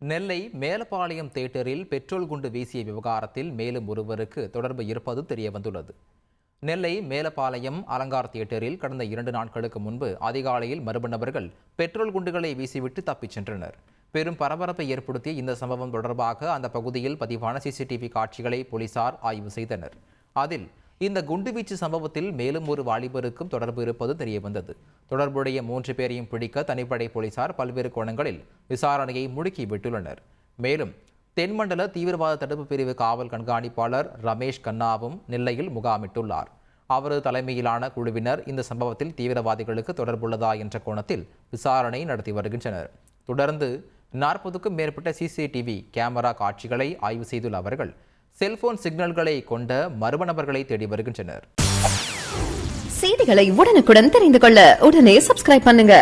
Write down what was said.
நெல்லை மேலப்பாளையம் தேட்டரில் பெட்ரோல் குண்டு வீசிய விவகாரத்தில் மேலும் ஒருவருக்கு தொடர்பு இருப்பது தெரியவந்துள்ளது. நெல்லை மேலப்பாளையம் அலங்கார் தியேட்டரில் கடந்த இரண்டு நாட்களுக்கு முன்பு அதிகாலையில் மர்ம நபர்கள் பெட்ரோல் குண்டுகளை வீசிவிட்டு தப்பிச் சென்றனர். பெரும் பரபரப்பை ஏற்படுத்திய இந்த சம்பவம் தொடர்பாக அந்த பகுதியில் பதிவான சிசிடிவி காட்சிகளை போலீசார் ஆய்வு செய்தனர். அதில் இந்த குண்டுவீச்சு சம்பவத்தில் மேலும் ஒரு வாலிபருக்கும் தொடர்பு இருப்பது தெரியவந்தது. தொடர்புடைய மூன்று பேரையும் பிடிக்க தனிப்படை போலீசார் பல்வேறு கோணங்களில் விசாரணையை முடுக்கிவிட்டுள்ளனர் மேலும் தென்மண்டல தீவிரவாத தடுப்பு பிரிவு காவல் கண்காணிப்பாளர் ரமேஷ் கண்ணாவும் நெல்லையில் முகாமிட்டுள்ளார். அவரது தலைமையிலான குழுவினர் இந்த சம்பவத்தில் தீவிரவாதிகளுக்கு தொடர்புள்ளதா என்ற கோணத்தில் விசாரணை நடத்தி வருகின்றனர். தொடர்ந்து நாற்பதுக்கும் மேற்பட்ட சிசிடிவி கேமரா காட்சிகளை ஆய்வு செய்துள்ள அவர்கள் செல்போன் சிக்னல்களை கொண்ட மர்ம நபர்களை தேடி வருகின்றனர். செய்திகளை உடனுக்குடன் தெரிந்து கொள்ள உடனே சப்ஸ்கிரைப் பண்ணுங்க.